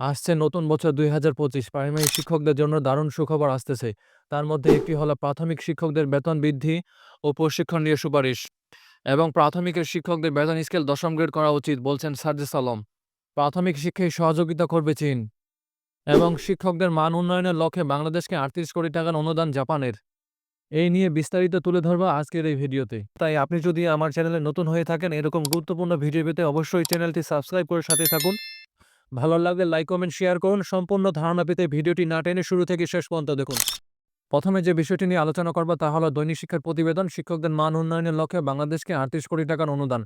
আসছে নতুন বছর ২০২৫ প্রাইমারি শিক্ষকদের জন্য দারুণ সুখবর আসতেছে। তার মধ্যে একটি হলো প্রাথমিক শিক্ষকদের বেতন বৃদ্ধি ও প্রশিক্ষণ নিয়ে সুপারিশ এবং প্রাথমিকের শিক্ষকদের বেতন স্কেল দশম গ্রেড করা উচিত, বলছেন সার্জিস আলম। প্রাথমিক শিক্ষায় সহযোগিতা করবে চীন এবং শিক্ষকদের মান উন্নয়নের লক্ষ্যে বাংলাদেশকে আটত্রিশ কোটি টাকার অনুদান জাপানের। এই নিয়ে বিস্তারিত তুলে ধরবো আজকের এই ভিডিওতে। তাই আপনি যদি আমার চ্যানেলে নতুন হয়ে থাকেন, এরকম গুরুত্বপূর্ণ ভিডিও পেতে অবশ্যই চ্যানেলটি সাবস্ক্রাইব করে সাথে থাকুন। ভালো লাগলে লাইক কমেন্ট শেয়ার করুন। সম্পূর্ণ ধারণা পেতে ভিডিওটি না টেনে শুরু থেকে শেষ পর্যন্ত দেখুন। প্রথমে যে বিষয়টি নিয়ে আলোচনা করব তা হলো দৈনিক শিক্ষার প্রতিবেদন। শিক্ষকদের মান উন্নয়নের লক্ষ্যে বাংলাদেশকে আটত্রিশ কোটি টাকার অনুদান।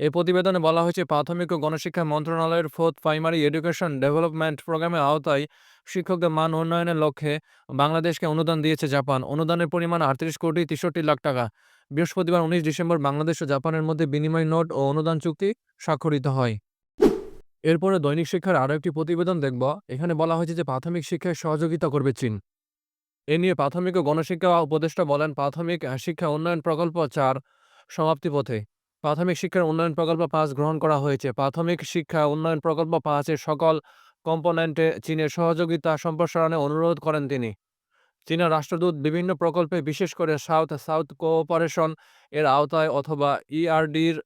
এই প্রতিবেদনে বলা হয়েছে, প্রাথমিক ও গণশিক্ষা মন্ত্রণালয়ের ফোর্থ প্রাইমারি এডুকেশন ডেভেলপমেন্ট প্রোগ্রামের আওতায় শিক্ষকদের মান উন্নয়নের লক্ষ্যে বাংলাদেশকে অনুদান দিয়েছে জাপান। অনুদানের পরিমাণ আটত্রিশ কোটি তেষট্টি লাখ টাকা। বৃহস্পতিবার উনিশ ডিসেম্বর বাংলাদেশ ও জাপানের মধ্যে বিনিময় নোট ও অনুদান চুক্তি স্বাক্ষরিত হয়। এরপরে দৈনিক শিক্ষার আরও একটি প্রতিবেদন দেখব। এখানে বলা হয়েছে যে প্রাথমিক শিক্ষায় সহযোগিতা করবে চীন। এ নিয়ে প্রাথমিক ও গণশিক্ষা উপদেষ্টা বলেন, প্রাথমিক শিক্ষা উন্নয়ন প্রকল্প চার, সমাপ্তি পথে। প্রাথমিক শিক্ষার উন্নয়ন প্রকল্প পাঁচ গ্রহণ করা হয়েছে। প্রাথমিক শিক্ষা উন্নয়ন প্রকল্প পাঁচের সকল কম্পোনেন্টে চীনের সহযোগিতা সম্প্রসারণে অনুরোধ করেন তিনি। চীনা রাষ্ট্রদূত বিভিন্ন প্রকল্পে, বিশেষ করে সাউথ সাউথ কোঅপারেশন এর আওতায় অথবা ইআরডির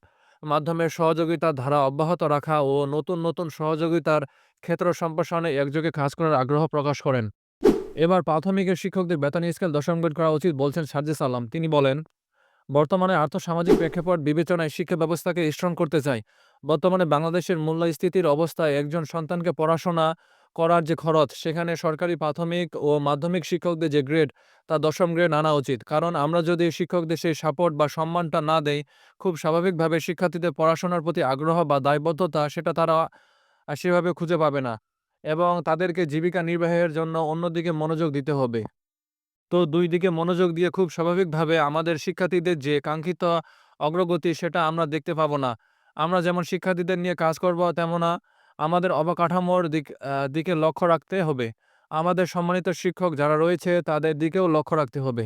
মাধ্যমে সহযোগিতার ধারা অব্যাহত রাখা ও নতুন নতুন সহযোগিতার ক্ষেত্র সম্প্রসারণে একযোগে কাজ করার আগ্রহ প্রকাশ করেন। এবার প্রাথমিকের শিক্ষকদের বেতন স্কেল দশম গ্রেড করা উচিত বলছেন সার্জিস আলম তিনি বলেন, বর্তমানে আর্থসামাজিক প্রেক্ষাপট বিবেচনায় শিক্ষা ব্যবস্থাকে স্ট্রং করতে চাই। বর্তমানে বাংলাদেশের মূল্যস্থিতির অবস্থায় একজন সন্তানকে পড়াশোনা করার যে খরচ, সেখানে সরকারি প্রাথমিক ও মাধ্যমিক শিক্ষকদের যে গ্রেড তা দশম গ্রেড আনা উচিত। কারণ আমরা যদি শিক্ষকদের সেই সাপোর্ট বা সম্মানটা না দেই, খুব স্বাভাবিকভাবে শিক্ষার্থীদের পড়াশোনার প্রতি আগ্রহ বা দায়বদ্ধতা, সেটা তারা সেভাবে খুঁজে পাবে না। এবং তাদেরকে জীবিকা নির্বাহের জন্য অন্যদিকে মনোযোগ দিতে হবে। তো দুই দিকে মনোযোগ দিয়ে খুব স্বাভাবিকভাবে আমাদের শিক্ষার্থীদের যে কাঙ্ক্ষিত অগ্রগতি, সেটা আমরা দেখতে পাবো না। আমরা যেমন শিক্ষার্থীদের নিয়ে কাজ করব, তেমন আমাদের অবকাঠামোর দিক দিকে লক্ষ্য রাখতে হবে। আমাদের সম্মানিত শিক্ষক যারা রয়েছে, তাদের দিকেও লক্ষ্য রাখতে হবে।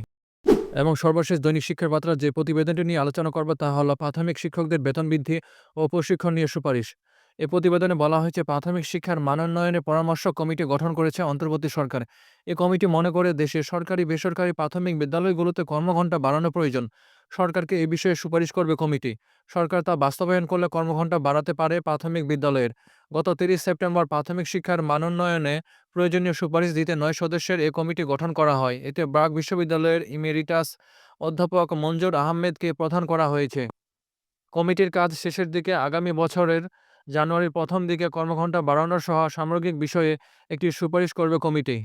এবং সর্বশেষ দৈনিক শিক্ষার বার্তা যে প্রতিবেদনটি নিয়ে আলোচনা করবে, তা হলো প্রাথমিক শিক্ষকদের বেতন বৃদ্ধি ও প্রশিক্ষণ নিয়ে সুপারিশ। এ প্রতিবেদনে বলা হয়েছে, প্রাথমিক শিক্ষার মানোন্নয়নে পরামর্শ কমিটি গঠন করেছে অন্তর্বর্তী সরকার। এ কমিটি মনে করে দেশে সরকারি বেসরকারি প্রাথমিক বিদ্যালয়গুলোতে কর্মঘণ্টা বাড়ানো প্রয়োজন। সরকারকে এ বিষয়ে সুপারিশ করবে কমিটি। সরকার তা বাস্তবায়ন করলে কর্মঘণ্টা বাড়াতে পারে প্রাথমিক বিদ্যালয়ের। গত তিরিশ সেপ্টেম্বর প্রাথমিক শিক্ষার মানোন্নয়নে প্রয়োজনীয় সুপারিশ দিতে নয় সদস্যের এ কমিটি গঠন করা হয়। এতে ব্রাক বিশ্ববিদ্যালয়ের ইমেরিটাস অধ্যাপক মঞ্জুর আহমেদকে প্রধান করা হয়েছে। কমিটির কাজ শেষের দিকে আগামী বছরের জানুয়ারির প্রথম দিকে কর্মঘণ্টা বাড়ানো সহ সামগ্রিক বিষয়ে একটি সুপারিশ করবে কমিটি।